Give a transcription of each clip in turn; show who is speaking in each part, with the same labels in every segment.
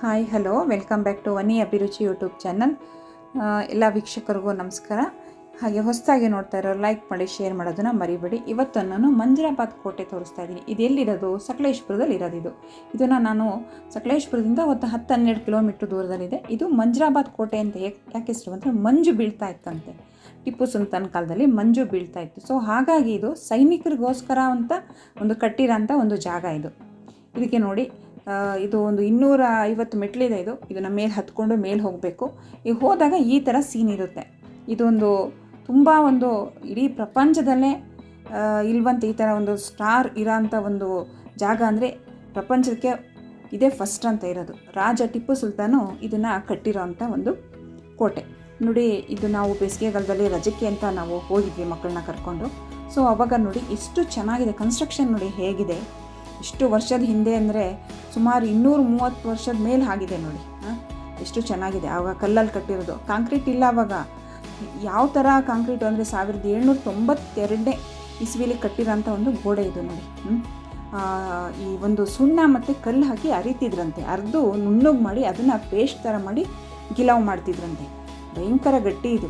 Speaker 1: Hi, hello. Welcome back to Vani Abhiruchi YouTube channel. ಎಲ್ಲ ವೀಕ್ಷಕರಿಗೂ ನಮಸ್ಕಾರ. ಹಾಗೆ ಹೊಸದಾಗಿ ನೋಡ್ತಾ ಇರೋ ಲೈಕ್ ಮಾಡಿ ಶೇರ್ ಮಾಡೋದನ್ನು ಮರಿಬೇಡಿ. ಇವತ್ತು ನಾನು ಮಂಜುರಾಬಾದ್ ಕೋಟೆ ತೋರಿಸ್ತಾ ಇದ್ದೀನಿ. ಇದು ಎಲ್ಲಿರೋದು? ಸಕಲೇಶ್ಪುರದಲ್ಲಿ ಇರೋದಿದು ಇದು. ಇದನ್ನು ನಾನು ಸಕಲೇಶ್ಪುರದಿಂದ ಒಂದು ಹತ್ತು ಹನ್ನೆರಡು ಕಿಲೋಮೀಟ್ರ್ ದೂರದಲ್ಲಿದೆ. ಇದು ಮಂಜುರಾಬಾದ್ ಕೋಟೆ ಅಂತ ಯಾಕೆ ಹೆಸರು ಅಂದರೆ ಮಂಜು ಬೀಳ್ತಾ ಇತ್ತಂತೆ. ಟಿಪ್ಪು ಸುಲ್ತಾನ್ ಕಾಲದಲ್ಲಿ ಮಂಜು ಬೀಳ್ತಾ ಇತ್ತು. ಸೊ ಹಾಗಾಗಿ ಇದು ಸೈನಿಕರಿಗೋಸ್ಕರ ಅಂತ ಒಂದು ಕಟ್ಟಿರೋಂಥ ಒಂದು ಜಾಗ ಇದು. ಇದಕ್ಕೆ ನೋಡಿ ಇದು ಒಂದು ಇನ್ನೂರ ಐವತ್ತು ಮೆಟ್ಲಿದೆ ಇದು. ಇದನ್ನು ಮೇಲೆ ಹತ್ಕೊಂಡು ಮೇಲೆ ಹೋಗಬೇಕು. ಈಗ ಹೋದಾಗ ಈ ಥರ ಸೀನ್ ಇರುತ್ತೆ. ಇದೊಂದು ತುಂಬ ಒಂದು ಇಡೀ ಪ್ರಪಂಚದಲ್ಲೇ ಇಲ್ವಂತ ಈ ಥರ ಒಂದು ಸ್ಟಾರ್ ಇರೋಂಥ ಒಂದು ಜಾಗ ಅಂದರೆ ಪ್ರಪಂಚಕ್ಕೆ ಇದೇ ಫಸ್ಟ್ ಅಂತ ಇರೋದು. ರಾಜ ಟಿಪ್ಪು ಸುಲ್ತಾನು ಇದನ್ನು ಕಟ್ಟಿರೋಂಥ ಒಂದು ಕೋಟೆ. ನೋಡಿ, ಇದು ನಾವು ಬೇಸಿಗೆಗಾಲದಲ್ಲಿ ರಜಕ್ಕೆ ಅಂತ ನಾವು ಹೋಗಿದ್ವಿ ಮಕ್ಕಳನ್ನ ಕರ್ಕೊಂಡು. ಸೊ ಅವಾಗ ನೋಡಿ ಎಷ್ಟು ಚೆನ್ನಾಗಿದೆ. ಕನ್ಸ್ಟ್ರಕ್ಷನ್ ನೋಡಿ ಹೇಗಿದೆ. ಇಷ್ಟು ವರ್ಷದ ಹಿಂದೆ ಅಂದರೆ ಸುಮಾರು ಇನ್ನೂರು ಮೂವತ್ತು ವರ್ಷದ ಮೇಲೆ ಆಗಿದೆ ನೋಡಿ. ಹಾಂ? ಎಷ್ಟು ಚೆನ್ನಾಗಿದೆ. ಆವಾಗ ಕಲ್ಲಲ್ಲಿ ಕಟ್ಟಿರೋದು. ಕಾಂಕ್ರೀಟ್ ಇಲ್ಲ ಆವಾಗ. ಯಾವ ಥರ ಕಾಂಕ್ರೀಟು ಅಂದರೆ ಸಾವಿರದ ಏಳ್ನೂರ ತೊಂಬತ್ತೆರಡನೇ ಇಸ್ವಿಲಿ ಕಟ್ಟಿರೋಂಥ ಒಂದು ಗೋಡೆ ಇದು ನೋಡಿ. ಈ ಒಂದು ಸುಣ್ಣ ಮತ್ತು ಕಲ್ಲು ಹಾಕಿ ಅರಿತಿದ್ರಂತೆ. ಅರ್ದು ನುಣ್ಣಗೆ ಮಾಡಿ ಅದನ್ನು ಪೇಸ್ಟ್ ಥರ ಮಾಡಿ ಗಿಲಾವ್ ಮಾಡ್ತಿದ್ರಂತೆ. ಭಯಂಕರ ಗಟ್ಟಿ ಇದು.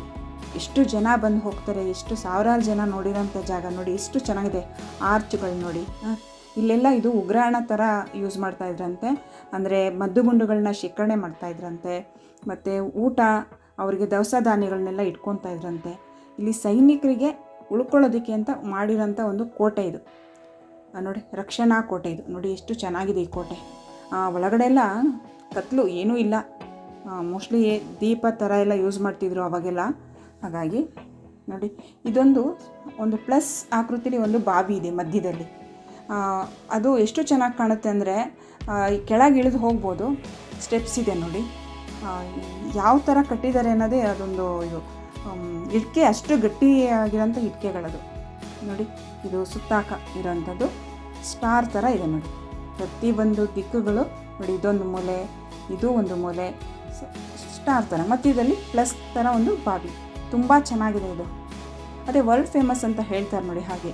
Speaker 1: ಎಷ್ಟು ಜನ ಬಂದು ಹೋಗ್ತಾರೆ. ಎಷ್ಟು ಸಾವಿರಾರು ಜನ ನೋಡಿರೋಂಥ ಜಾಗ ನೋಡಿ. ಎಷ್ಟು ಚೆನ್ನಾಗಿದೆ. ಆರ್ಚ್ಗಳು ನೋಡಿ. ಆ, ಇಲ್ಲೆಲ್ಲ ಇದು ಉಗ್ರಾಣ ಥರ ಯೂಸ್ ಮಾಡ್ತಾ ಇದ್ರಂತೆ. ಅಂದರೆ ಮದ್ದುಗುಂಡುಗಳನ್ನ ಶೇಖರಣೆ ಮಾಡ್ತಾ ಇದ್ರಂತೆ. ಮತ್ತು ಊಟ, ಅವರಿಗೆ ದವಸ ಧಾನ್ಯಗಳನ್ನೆಲ್ಲ ಇಟ್ಕೊತಾ ಇದ್ರಂತೆ. ಇಲ್ಲಿ ಸೈನಿಕರಿಗೆ ಉಳ್ಕೊಳ್ಳೋದಕ್ಕೆ ಅಂತ ಮಾಡಿರೋಂಥ ಒಂದು ಕೋಟೆ ಇದು. ನೋಡಿ, ರಕ್ಷಣಾ ಕೋಟೆ ಇದು. ನೋಡಿ, ಎಷ್ಟು ಚೆನ್ನಾಗಿದೆ ಈ ಕೋಟೆ. ಒಳಗಡೆ ಎಲ್ಲ ಕತ್ಲು ಏನೂ ಇಲ್ಲ. ಮೋಸ್ಟ್ಲಿ ದೀಪ ಥರ ಎಲ್ಲ ಯೂಸ್ ಮಾಡ್ತಿದ್ರು ಅವಾಗೆಲ್ಲ. ಹಾಗಾಗಿ ನೋಡಿ, ಇದೊಂದು ಒಂದು ಪ್ಲಸ್ ಆಕೃತಿಲಿ ಒಂದು ಬಾವಿ ಇದೆ ಮಧ್ಯದಲ್ಲಿ. ಅದು ಎಷ್ಟು ಚೆನ್ನಾಗಿ ಕಾಣುತ್ತೆ ಅಂದರೆ ಕೆಳಗೆ ಇಳಿದು ಹೋಗ್ಬೋದು. ಸ್ಟೆಪ್ಸ್ ಇದೆ ನೋಡಿ. ಯಾವ ಥರ ಕಟ್ಟಿದ್ದಾರೆ ಅನ್ನೋದೇ ಅದೊಂದು ಇದು. ಇಟ್ಕೆ ಅಷ್ಟು ಗಟ್ಟಿಯಾಗಿರೋಂಥ ಇಟ್ಕೆಗಳದು. ನೋಡಿ, ಇದು ಸುತ್ತಾಕ ಇರೋಂಥದ್ದು. ಸ್ಟಾರ್ ಥರ ಇದೆ ನೋಡಿ. ಪ್ರತಿಯೊಂದು ದಿಕ್ಕುಗಳು, ನೋಡಿ, ಇದೊಂದು ಮೂಲೆ, ಇದು ಒಂದು ಮೂಲೆ. ಸ್ಟಾರ್ ಥರ ಮತ್ತು ಇದರಲ್ಲಿ ಪ್ಲಸ್ ಥರ ಒಂದು ಬಾವಿ. ತುಂಬ ಚೆನ್ನಾಗಿದೆ ಇದು. ಅದೇ ವರ್ಲ್ಡ್ ಫೇಮಸ್ ಅಂತ ಹೇಳ್ತಾರೆ ನೋಡಿ ಹಾಗೆ.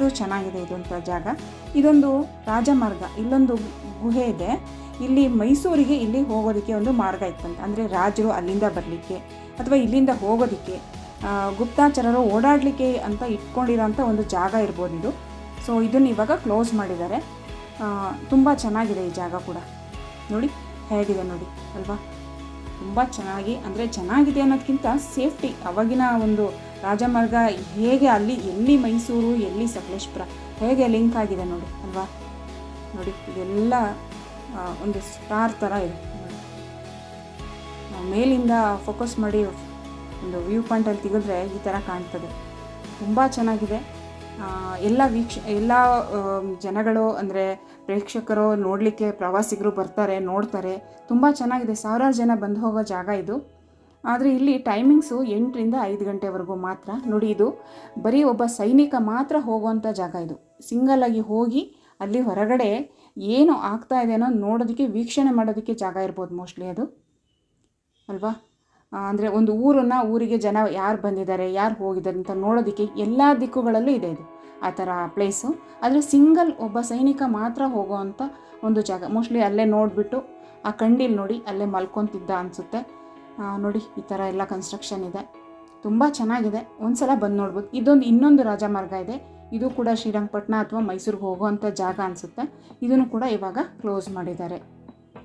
Speaker 1: ಅಷ್ಟು ಚೆನ್ನಾಗಿದೆ ಇದು ಜಾಗ. ಇದೊಂದು ರಾಜಮಾರ್ಗ, ಇಲ್ಲೊಂದು ಗುಹೆ ಇದೆ. ಇಲ್ಲಿ ಮೈಸೂರಿಗೆ ಇಲ್ಲಿ ಹೋಗೋದಕ್ಕೆ ಒಂದು ಮಾರ್ಗ ಇತ್ತಂತೆ ಅಂದರೆ ರಾಜರು ಅಲ್ಲಿಂದ ಬರಲಿಕ್ಕೆ ಅಥವಾ ಇಲ್ಲಿಂದ ಹೋಗೋದಕ್ಕೆ ಗುಪ್ತಾಚಾರರು ಓಡಾಡಲಿಕ್ಕೆ ಅಂತ ಇಟ್ಕೊಂಡಿರೋಂಥ ಒಂದು ಜಾಗ ಇರ್ಬೋದು ಇದು. ಸೊ ಇದನ್ನು ಇವಾಗ ಕ್ಲೋಸ್ ಮಾಡಿದ್ದಾರೆ. ತುಂಬ ಚೆನ್ನಾಗಿದೆ ಈ ಜಾಗ ಕೂಡ. ನೋಡಿ, ಹೇಗಿದೆ ನೋಡಿ, ಅಲ್ವಾ? ತುಂಬ ಚೆನ್ನಾಗಿ, ಅಂದರೆ ಚೆನ್ನಾಗಿದೆ ಅನ್ನೋದಕ್ಕಿಂತ ಸೇಫ್ಟಿ ಅವಾಗಿನ ಒಂದು ರಾಜಮಾರ್ಗ ಹೇಗೆ ಅಲ್ಲಿ, ಎಲ್ಲಿ ಮೈಸೂರು, ಎಲ್ಲಿ ಸಕಲೇಶ್ಪುರ ಹೇಗೆ ಲಿಂಕ್ ಆಗಿದೆ ನೋಡಿ ಅಲ್ವಾ? ನೋಡಿ, ಇದೆಲ್ಲ ಒಂದು ಸ್ಟಾರ್ ಥರ ಇದೆ. ನಾವು ಮೇಲಿಂದ ಫೋಕಸ್ ಮಾಡಿ ಒಂದು ವ್ಯೂ ಪಾಯಿಂಟಲ್ಲಿ ತೆಗೆದ್ರೆ ಈ ಥರ ಕಾಣ್ತದೆ. ತುಂಬ ಚೆನ್ನಾಗಿದೆ. ಎಲ್ಲ ವೀಕ್ಷ, ಎಲ್ಲ ಜನಗಳು ಅಂದರೆ ಪ್ರೇಕ್ಷಕರು ನೋಡಲಿಕ್ಕೆ ಪ್ರವಾಸಿಗರು ಬರ್ತಾರೆ, ನೋಡ್ತಾರೆ. ತುಂಬ ಚೆನ್ನಾಗಿದೆ. ಸಾವಿರಾರು ಜನ ಬಂದು ಹೋಗೋ ಜಾಗ ಇದು. ಆದರೆ ಇಲ್ಲಿ ಟೈಮಿಂಗ್ಸು ಎಂಟರಿಂದ ಐದು ಗಂಟೆವರೆಗೂ ಮಾತ್ರ. ನೋಡಿ ಇದು, ಬರೀ ಒಬ್ಬ ಸೈನಿಕ ಮಾತ್ರ ಹೋಗುವಂಥ ಜಾಗ ಇದು. ಸಿಂಗಲಾಗಿ ಹೋಗಿ ಅಲ್ಲಿ ಹೊರಗಡೆ ಏನು ಆಗ್ತಾ ಇದೆ ಅನ್ನೋ ನೋಡೋದಕ್ಕೆ, ವೀಕ್ಷಣೆ ಮಾಡೋದಕ್ಕೆ ಜಾಗ ಇರ್ಬೋದು ಮೋಸ್ಟ್ಲಿ ಅದು. ಅಲ್ವಾ? ಅಂದರೆ ಒಂದು ಊರನ್ನು ಊರಿಗೆ ಜನ ಯಾರು ಬಂದಿದ್ದಾರೆ, ಯಾರು ಹೋಗಿದ್ದಾರೆ ಅಂತ ನೋಡೋದಕ್ಕೆ ಎಲ್ಲ ದಿಕ್ಕುಗಳಲ್ಲೂ ಇದೆ ಇದು. ಆ ಥರ ಪ್ಲೇಸು ಆದರೆ ಸಿಂಗಲ್ ಒಬ್ಬ ಸೈನಿಕ ಮಾತ್ರ ಹೋಗೋವಂಥ ಒಂದು ಜಾಗ. ಮೋಸ್ಟ್ಲಿ ಅಲ್ಲೇ ನೋಡಿಬಿಟ್ಟು, ಆ ಕಂಡಿಲ್ ನೋಡಿ ಅಲ್ಲೇ ಮಲ್ಕೊತಿದ್ದ ಅನಿಸುತ್ತೆ. ನೋಡಿ, ಈ ಥರ ಎಲ್ಲ ಕನ್ಸ್ಟ್ರಕ್ಷನ್ ಇದೆ. ತುಂಬ ಚೆನ್ನಾಗಿದೆ. ಒಂದ್ಸಲ ಬಂದು ನೋಡ್ಬೋದು. ಇದೊಂದು ಇನ್ನೊಂದು ರಾಜಮಾರ್ಗ ಇದೆ. ಇದು ಕೂಡ ಶ್ರೀರಂಗಪಟ್ಟಣ ಅಥವಾ ಮೈಸೂರಿಗೆ ಹೋಗುವಂಥ ಜಾಗ ಅನಿಸುತ್ತೆ. ಇದನ್ನು ಕೂಡ ಇವಾಗ ಕ್ಲೋಸ್ ಮಾಡಿದ್ದಾರೆ.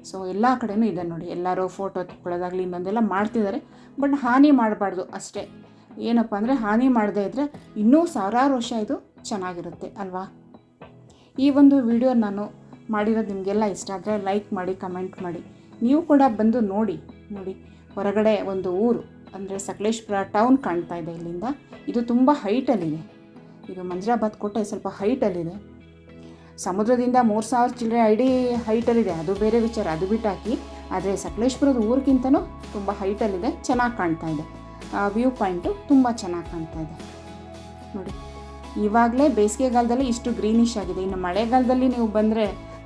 Speaker 1: ಸೊ ಎಲ್ಲ ಕಡೆಯೂ ಇದೆ ನೋಡಿ. ಎಲ್ಲರೂ ಫೋಟೋ ತಗೊಳ್ಳೋದಾಗಲಿ ಇನ್ನೊಂದೆಲ್ಲ ಮಾಡ್ತಿದ್ದಾರೆ. ಬಟ್ ಹಾನಿ ಮಾಡಬಾರ್ದು ಅಷ್ಟೇ. ಏನಪ್ಪ ಅಂದರೆ, ಹಾನಿ ಮಾಡದೇ ಇದ್ದರೆ ಇನ್ನೂ ಸಾವಿರಾರು ವರ್ಷ ಇದು ಚೆನ್ನಾಗಿರುತ್ತೆ, ಅಲ್ವಾ? ಈ ಒಂದು ವಿಡಿಯೋ ನಾನು ಮಾಡಿರೋದು ನಿಮಗೆಲ್ಲ ಇಷ್ಟ ಆದರೆ ಲೈಕ್ ಮಾಡಿ ಕಮೆಂಟ್ ಮಾಡಿ. ನೀವು ಕೂಡ ಬಂದು ನೋಡಿ. ನೋಡಿ. ಹೊರಗಡೆ ಒಂದು ಊರು, ಅಂದರೆ ಸಕಲೇಶ್ಪುರ ಟೌನ್ ಕಾಣ್ತಾ ಇದೆ ಇಲ್ಲಿಂದ. ಇದು ತುಂಬ ಹೈಟಲ್ಲಿದೆ ಇದು ಮಂಜರಾಬಾದ್ ಕೋಟೆ ಸ್ವಲ್ಪ ಹೈಟಲ್ಲಿದೆ ಸಮುದ್ರದಿಂದ ಮೂರು ಸಾವಿರ ಚಿಲ್ಲರೆ ಐಡಿ ಹೈಟಲ್ಲಿದೆ ಅದು ಬೇರೆ ವಿಚಾರ, ಅದು ಬಿಟ್ಟಾಕಿ. ಆದರೆ ಸಕಲೇಶ್ಪುರದ ಊರಿಗಿಂತನೂ ತುಂಬ ಹೈಟಲ್ಲಿದೆ ಚೆನ್ನಾಗಿ ಕಾಣ್ತಾ ಇದೆ. ಆ ವ್ಯೂ ಪಾಯಿಂಟು ತುಂಬ ಚೆನ್ನಾಗಿ ಕಾಣ್ತಾ ಇದೆ. ನೋಡಿ, ಇವಾಗಲೇ ಬೇಸಿಗೆಗಾಲದಲ್ಲಿ ಇಷ್ಟು ಗ್ರೀನಿಶ್ ಆಗಿದೆ. ಇನ್ನು ಮಳೆಗಾಲದಲ್ಲಿ ನೀವು ಬಂದರೆ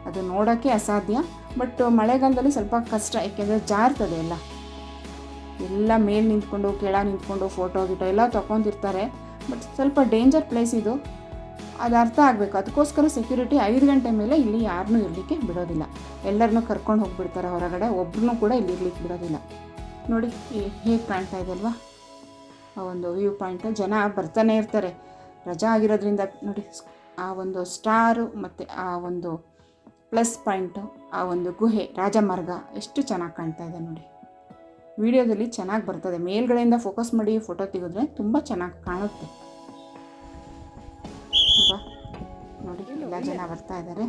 Speaker 1: ಅದು ನೋಡೋಕ್ಕೆ ಅಸಾಧ್ಯ. ಬಟ್ ಮಳೆಗಾಲದಲ್ಲಿ ಸ್ವಲ್ಪ ಕಷ್ಟ ಏಕೆಂದರೆ ಜಾರ್ತದೆ ಎಲ್ಲ ಎಲ್ಲ ಮೇಲೆ ನಿಂತ್ಕೊಂಡು ಕೆಳ ನಿಂತ್ಕೊಂಡು ಫೋಟೋ ಗಿಟೋ ಎಲ್ಲ ತೊಗೊಂತಿರ್ತಾರೆ ಬಟ್ ಸ್ವಲ್ಪ ಡೇಂಜರ್ ಪ್ಲೇಸ್ ಇದು. ಅದು ಅರ್ಥ ಆಗಬೇಕು. ಅದಕ್ಕೋಸ್ಕರ ಸೆಕ್ಯೂರಿಟಿ ಐದು ಗಂಟೆ ಮೇಲೆ ಇಲ್ಲಿ ಯಾರನ್ನೂ ಇರಲಿಕ್ಕೆ ಬಿಡೋದಿಲ್ಲ. ಎಲ್ಲರನ್ನೂ ಕರ್ಕೊಂಡು ಹೋಗಿಬಿಡ್ತಾರೆ ಹೊರಗಡೆ. ಒಬ್ರನ್ನೂ ಕೂಡ ಇಲ್ಲಿ ಇರಲಿಕ್ಕೆ ಬಿಡೋದಿಲ್ಲ. ನೋಡಿ ಹೇಗೆ ಕಾಣ್ತಾ ಇದೆ ಅಲ್ವಾ? ಆ ಒಂದು ವ್ಯೂ ಪಾಯಿಂಟ್ ಜನ ಬರ್ತಾನೆ ಇರ್ತಾರೆ. ರಜಾ ಆಗಿರೋದ್ರಿಂದ ನೋಡಿ, ಆ ಒಂದು ಸ್ಟಾರು ಮತ್ತು ಆ ಒಂದು ಪ್ಲಸ್ ಪಾಯಿಂಟು ಆ ಒಂದು ಗುಹೆ, ರಾಜಮಾರ್ಗ, ಎಷ್ಟು ಚೆನ್ನಾಗಿ ಕಾಣ್ತಾ ಇದೆ ನೋಡಿ. ವಿಡಿಯೋದಲ್ಲಿ ಚೆನ್ನಾಗಿ ಬರ್ತದೆ. ಮೇಲ್ಗಡೆಯಿಂದ ಫೋಕಸ್ ಮಾಡಿ ಫೋಟೋ ತೆಗೆದ್ರೆ ತುಂಬ ಚೆನ್ನಾಗಿ ಕಾಣುತ್ತೆ? ನೋಡಿ ಎಲ್ಲ ಜನ ಬರ್ತಾ ಇದ್ದಾರೆ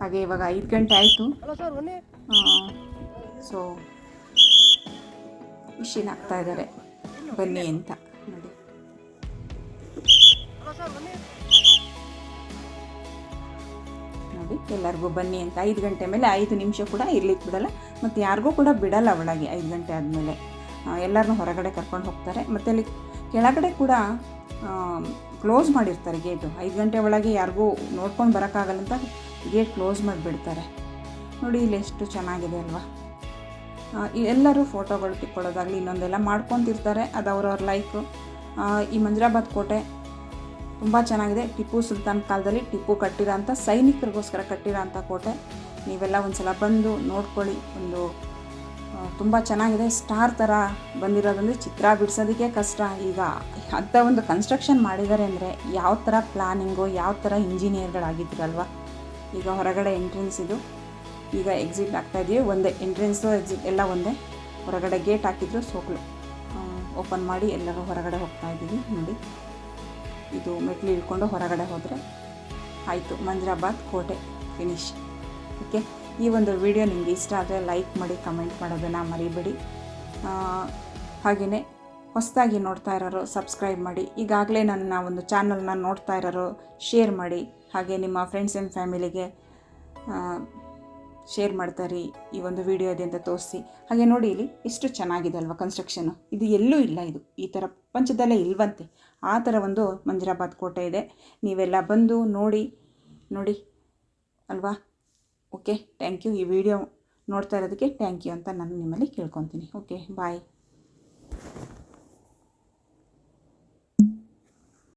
Speaker 1: ಹಾಗೆ ಇವಾಗ ಐದು ಗಂಟೆ ಆಯಿತು. ಸೊ ಮಿಷಿನ್ ಆಗ್ತಾ ಇದ್ದಾರೆ ಬನ್ನಿ ಅಂತ. ನೋಡಿ. ನೋಡಿ ಎಲ್ಲರಿಗೂ ಬನ್ನಿ ಅಂತ. ಐದು ಗಂಟೆ ಮೇಲೆ ಐದು ನಿಮಿಷ ಕೂಡ ಇರ್ಲಿಕ್ಕೆ ಬಿಡಲ್ಲ. ಮತ್ತು ಯಾರಿಗೂ ಕೂಡ ಬಿಡಲ್ಲ ಒಳಗೆ ಐದು ಗಂಟೆ ಆದಮೇಲೆ. ಎಲ್ಲರನ್ನು ಹೊರಗಡೆ ಕರ್ಕೊಂಡು ಹೋಗ್ತಾರೆ. ಮತ್ತು ಅಲ್ಲಿ ಕೆಳಗಡೆ ಕೂಡ ಕ್ಲೋಸ್ ಮಾಡಿರ್ತಾರೆ ಗೇಟು ಐದು ಗಂಟೆ ಒಳಗೆ ಯಾರಿಗೂ ನೋಡ್ಕೊಂಡು ಬರೋಕ್ಕಾಗಲ್ಲ ಅಂತ ಗೇಟ್ ಕ್ಲೋಸ್ ಮಾಡಿಬಿಡ್ತಾರೆ. ನೋಡಿ ಇಲ್ಲಿ ಎಷ್ಟು ಚೆನ್ನಾಗಿದೆ ಅಲ್ವಾ. ಎಲ್ಲರೂ ಫೋಟೋಗಳು ತಿಕ್ಕೊಳ್ಳೋದಾಗಲಿ ಇನ್ನೊಂದೆಲ್ಲ ಮಾಡ್ಕೊತಿರ್ತಾರೆ. ಅದು ಅವ್ರವ್ರ ಲೈಫು ಈ ಮಂಜರಾಬಾದ್ ಕೋಟೆ ತುಂಬ ಚೆನ್ನಾಗಿದೆ. ಟಿಪ್ಪು ಸುಲ್ತಾನ್ ಕಾಲದಲ್ಲಿ ಟಿಪ್ಪು ಕಟ್ಟಿರೋಂಥ ಸೈನಿಕರಿಗೋಸ್ಕರ ಕಟ್ಟಿರೋಂಥ ಕೋಟೆ. ನೀವೆಲ್ಲ ಒಂದ್ಸಲ ಬಂದು ನೋಡ್ಕೊಳ್ಳಿ. ಒಂದು ತುಂಬ ಚೆನ್ನಾಗಿದೆ. ಸ್ಟಾರ್ ಥರ ಬಂದಿರೋದಂದರೆ ಚಿತ್ರ ಬಿಡಿಸೋದಕ್ಕೆ ಕಷ್ಟ. ಈಗ ಅಂಥ ಒಂದು ಕನ್ಸ್ಟ್ರಕ್ಷನ್ ಮಾಡಿದ್ದಾರೆ ಅಂದರೆ ಯಾವ ಥರ ಪ್ಲಾನಿಂಗು ಯಾವ ಥರ ಇಂಜಿನಿಯರ್ಗಳಾಗಿದ್ರಲ್ವ ಈಗ ಹೊರಗಡೆ ಎಂಟ್ರೆನ್ಸ್ ಇದು. ಈಗ ಎಕ್ಸಿಟ್ ಆಗ್ತಾ ಇದೆಯೋ? ಒಂದೇ ಎಂಟ್ರೆನ್ಸು ಎಕ್ಸಿಟ್ ಎಲ್ಲ ಒಂದೇ. ಹೊರಗಡೆ ಗೇಟ್ ಹಾಕಿದ್ರು ಸೋಕ್ಲು. ಓಪನ್ ಮಾಡಿ ಎಲ್ಲರೂ ಹೊರಗಡೆ ಹೋಗ್ತಾ ಇದ್ದೀವಿ. ನೋಡಿ. ಇದು ಮೆಟ್ಲು ಇಳ್ಕೊಂಡು ಹೊರಗಡೆ ಹೋದರೆ ಆಯಿತು. ಮಂಜರಾಬಾದ್ ಕೋಟೆ ಫಿನಿಶ್ ಓಕೆ ಈ ಒಂದು ವಿಡಿಯೋ ನಿಮಗೆ ಇಷ್ಟ ಆದರೆ ಲೈಕ್ ಮಾಡಿ ಕಮೆಂಟ್ ಮಾಡೋದನ್ನು ಮರಿಬೇಡಿ. ಹಾಗೆಯೇ ಹೊಸದಾಗಿ ನೋಡ್ತಾ ಇರೋರು ಸಬ್ಸ್ಕ್ರೈಬ್ ಮಾಡಿ. ಈಗಾಗಲೇ ನನ್ನ ಒಂದು ಚಾನಲ್ನ ನೋಡ್ತಾ ಇರೋರು ಶೇರ್ ಮಾಡಿ. ಹಾಗೆ ನಿಮ್ಮ ಫ್ರೆಂಡ್ಸ್ ಆ್ಯಂಡ್ ಫ್ಯಾಮಿಲಿಗೆ ಶೇರ್ ಮಾಡ್ತಾರೆ ಈ ಒಂದು ವಿಡಿಯೋ ಅಂತ ತೋರಿಸಿ. ಹಾಗೆ ನೋಡಿ ಇಲ್ಲಿ ಎಷ್ಟು ಚೆನ್ನಾಗಿದೆ ಅಲ್ವಾ ಕನ್ಸ್ಟ್ರಕ್ಷನು ಇದು ಎಲ್ಲೂ ಇಲ್ಲ ಇದು. ಈ ಥರ ಪ್ರಪಂಚದಲ್ಲೇ ಇಲ್ವಂತೆ. ಆ ಥರ ಒಂದು ಮಂಜರಾಬಾದ್ ಕೋಟೆ ಇದೆ. ನೀವೆಲ್ಲ ಬಂದು ನೋಡಿ ನೋಡಿ. ಅಲ್ವಾ? ಓಕೆ ಥ್ಯಾಂಕ್ ಯು ಈ ವಿಡಿಯೋ ನೋಡ್ತಾ ಇರೋದಕ್ಕೆ ಥ್ಯಾಂಕ್ ಯು ಅಂತ ನಾನು ನಿಮ್ಮಲ್ಲಿ ಕೇಳ್ಕೊತೀನಿ. Okay bye